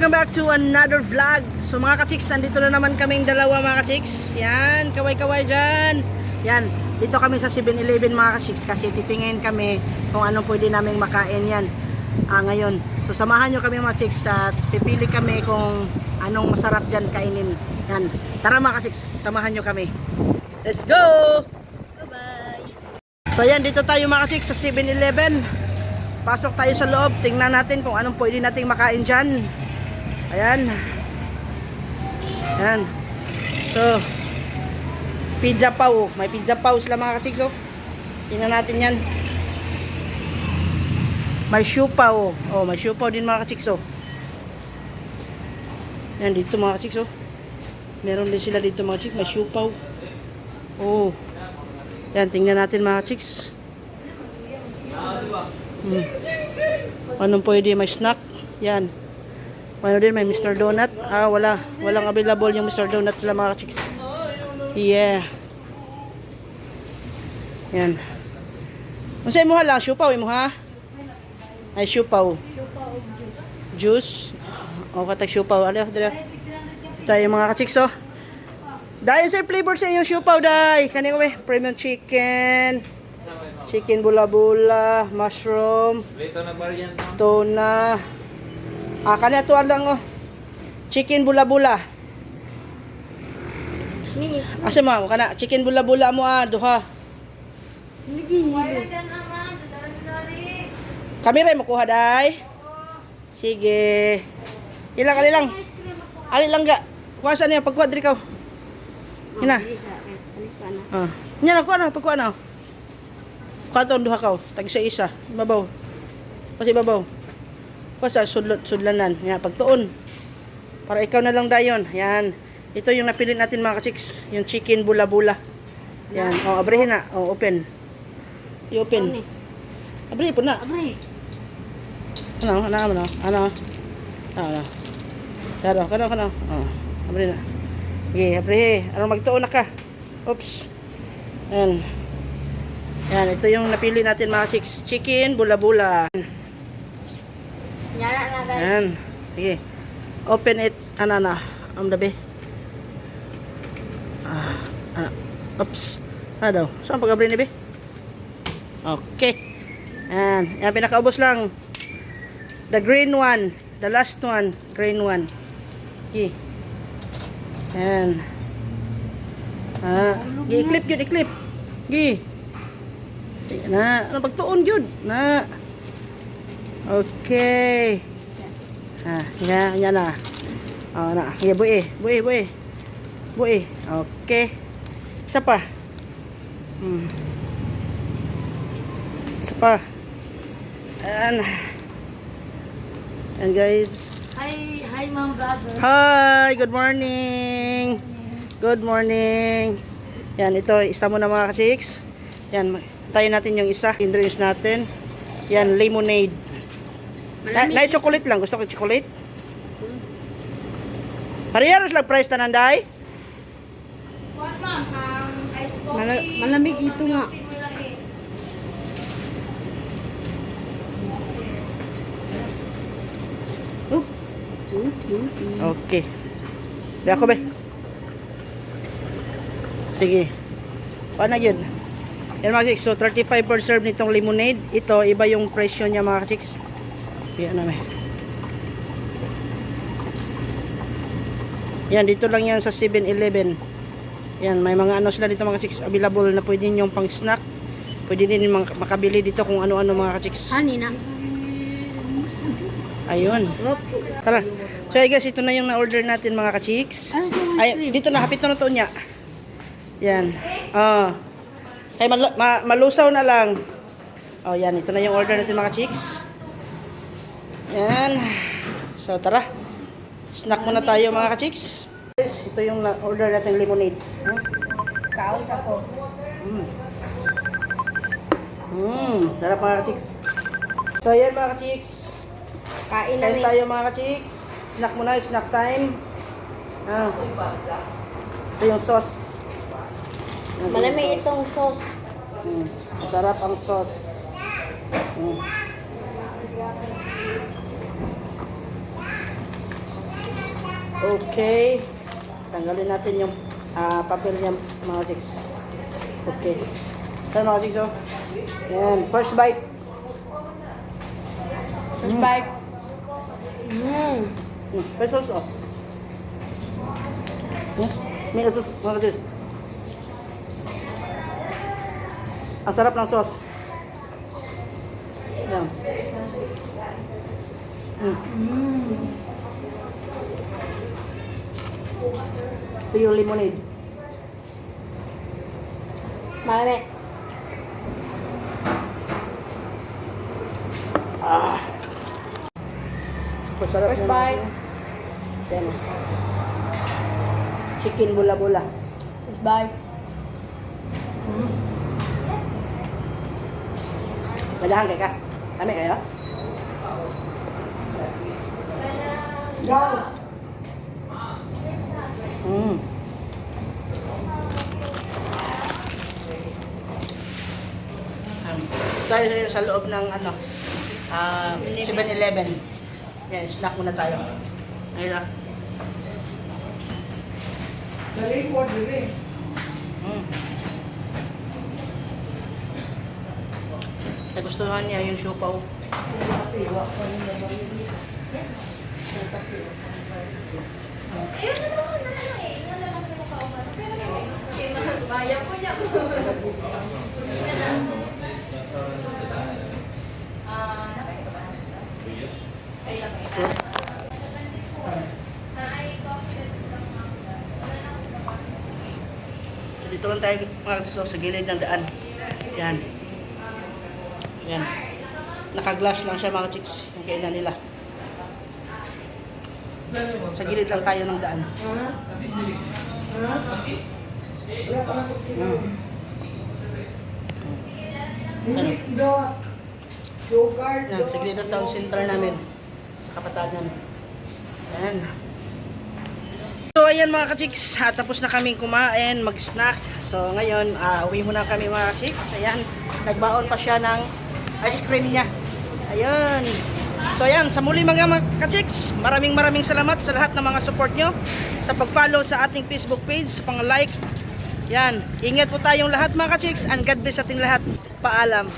welcome back to another vlog. So mga ka-chicks, andito na naman kaming dalawa mga ka-chicks. Yan, kaway-kaway dyan. Yan, dito kami sa 7-Eleven mga ka-chicks kasi titingin kami kung anong pwede naming makain yan ah, ngayon. So samahan nyo kami mga chicks at pipili kami kung anong masarap dyan kainin. Yan, tara mga ka-chicks, samahan nyo kami. Let's go! So yan, dito tayo mga ka-chicks sa 7-Eleven. Pasok tayo sa loob, tingnan natin kung anong pwede nating makain dyan. Ayan. Ayan. So, pizza paw. May pizza paw sila mga ka-chicks oh. Tingnan natin yan. May siupaw. Oh, may siupaw din mga ka-chicks oh. Yan dito mga ka-chicks oh. Meron din sila dito mga chicks, may siupaw. Oh. Yan, tingnan natin mga chicks. Hmm. Anong pwede? May snack. Yan. Ano din, may Mr. Donut. Ah, wala. Walang available yung Mr. Donut sila mga chicks. Yeah. Yan. Kung sa'yo mo hala, siupaw mo ha? Ay, siupaw. Juice. O, katag siupaw. Ano, dira. Tayo mga ka-chicks, oh. Dahil sa flavor sa iyo, siupaw, day. Kani ko eh. Premium chicken. Chicken bula-bula. Mushroom. Lito na variant no? Tuna. Ah, kani ato lang, oh. Chicken bula-bula. Ni, Asa mo, kana chicken bula-bula mo ah, duha. Kami rin makuha, day. Sige. Ilang, ali lang. Ali lang ga. Kuha sa niya, pagkuha diri ka. Hina. Ah. Nya na kuha na, pagkuha na. Kuha to duha ka. Tag isa isa. Babaw. Kasi babaw. Kuha sa sudlot sudlanan. Nga pagtuon. Para ikaw na lang dayon. Yan. Ito yung napili natin mga ka-chicks. Yung chicken bula-bula. Yan. Oh, abrihin na. Oh, open. I-open. Abrihin po na. Abay, Ano, ano, ano, ano, ano, Daro, kano, kano, oh, abri na. Sige, abri, ano, magtuon na ka. Oops. Yan. Yan, ito yung napili natin mga chicks. Chicken, bula-bula. Yana na guys. Yan. Sige. Open it, ano, ano, ang dabi. Ah, ano, oops. Ano daw? Saan pag-abri ni? Okay. Yan. Yan, pinakaubos lang. The green one. The last one. Green one. Okay. Yan. Ah, i-clip yun, i-clip. Gi. Na. Ano pagtuon yun? Na. Okay. Ah, yan, yan na. Oh, na. Sige, buhi. Buhi, buhi. Buhi. Okay. Isa pa. Hmm. Isa pa. Ayan. Ayan guys. Hi, hi mom vlogger. Hi! Good morning! Good morning! Yan, ito, isa mo na mga ka-chicks. Yan, tayo natin yung isa. Introduce natin. Yan, lemonade. Na, na chocolate lang. Gusto ko chocolate? Pariharos lang price tananday? Mal- malamig ito nga. Okay. Di ako ba? Sige. Paano yun? Yan mga chicks. So, 35 per serve nitong lemonade. Ito, iba yung presyo niya mga chicks. Yan namin. Yan, dito lang yan sa 7-Eleven. Yan, may mga ano sila dito mga chicks. Available na pwede yung pang snack. Pwede din mak- makabili dito kung ano-ano mga chicks. Hani na. Ayun. Tara. So, I guess ito na yung na-order natin mga ka-chicks. Ano ice Ay, dito na, hapit na na to niya. Yan. Oh. Ay, mal- ma- malusaw na lang. Oh, yan. Ito na yung order natin mga chicks. Yan. So, tara. Snack muna tayo mga ka-chicks. Guys, Ito yung na- order natin lemonade. Hmm? Kaon sa ko. Mm. Mm, sarap mga ka-chicks. So, yan mga ka-chicks. Kain Kain namin. tayo mga ka-chicks. Snack muna, snack time. Ah. Ito yung sauce. Malamig itong sauce. Mm. Masarap ang sauce. Mm. Okay. Tanggalin natin yung ah, papel niya mga chicks. Okay. Ito mga chicks oh. Yan. First bite. First bite. Mmm. Hmm. First sauce oh. Hmm. May sauce mga chicks. Ang sarap ng sauce. Yan. Mm. Ito yung lemonade. Marami. Ah. Super sarap First bite. Yan. oh. Chicken bula-bula. First bite. Madahan kay ka. Kami kayo? Mm. Tayo tayo sa loob ng ano, ah 7-Eleven. Yan, snack muna tayo. Ayun ah. Mm. Nagustuhan niya yung siopaw. So, dito lang tayo mga gusto sa gilid ng daan. Yan. Yan. Naka-glass lang siya mga chicks. Yung kainan nila. Sa gilid lang tayo ng daan. Mm. Ano? Yan, sa gilid ng town center namin. Sa kapatagan. Yan. So ayan mga ka-chicks, ah, tapos na kaming kumain, mag-snack. So ngayon, ah, uwi muna kami mga ka-chicks. Ayan, nagbaon pa siya ng ice cream niya. Ayan. So ayan, sa muli mga ka-chicks, maraming maraming salamat sa lahat ng mga support nyo, sa pag-follow sa ating Facebook page, sa pang-like. Yan, ingat po tayong lahat mga ka-chicks, and God bless ating lahat. Paalam.